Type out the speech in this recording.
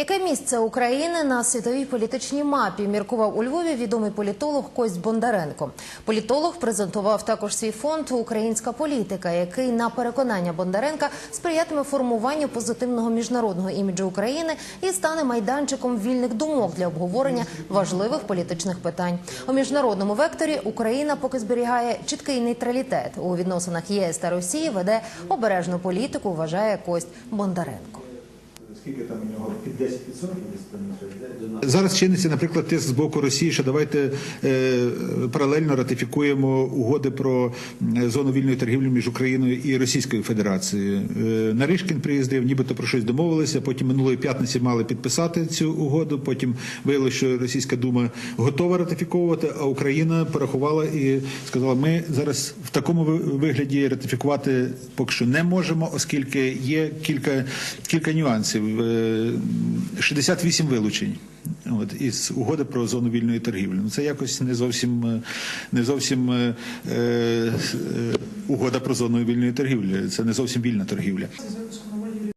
Яке місце України на світовій політичній мапі міркував у Львові відомий політолог Кость Бондаренко. Політолог презентував також свій фонд Українська політика, який на переконання Бондаренка сприятиме формуванню позитивного міжнародного іміджу України і стане майданчиком вільних думок для обговорення важливих політичних питань. У міжнародному векторі Україна поки зберігає чіткий нейтралітет у відносинах ЄС та Росії. Веде обережну політику, вважає Кость Бондаренко. Скільки там у нього під 10% десь там Зараз чиниться, наприклад, тиск з боку Росії, що давайте е, паралельно ратифікуємо угоди про е, зону вільної торгівлі між Україною і Російською Федерацією. Е, Наришкін приїздив, нібито про щось домовилися. Потім минулої п'ятниці мали підписати цю угоду. Потім виявилося, що Російська дума готова ратифіковувати, а Україна порахувала і сказала: ми зараз в такому ви- вигляді ратифікувати поки що не можемо, оскільки є кілька, кілька нюансів. Е, 68 вилучень. От із угоди про зону вільної торгівлі. Ну це якось не зовсім е, не зовсім е, е, угода про зону вільної торгівлі. Це не зовсім вільна торгівля.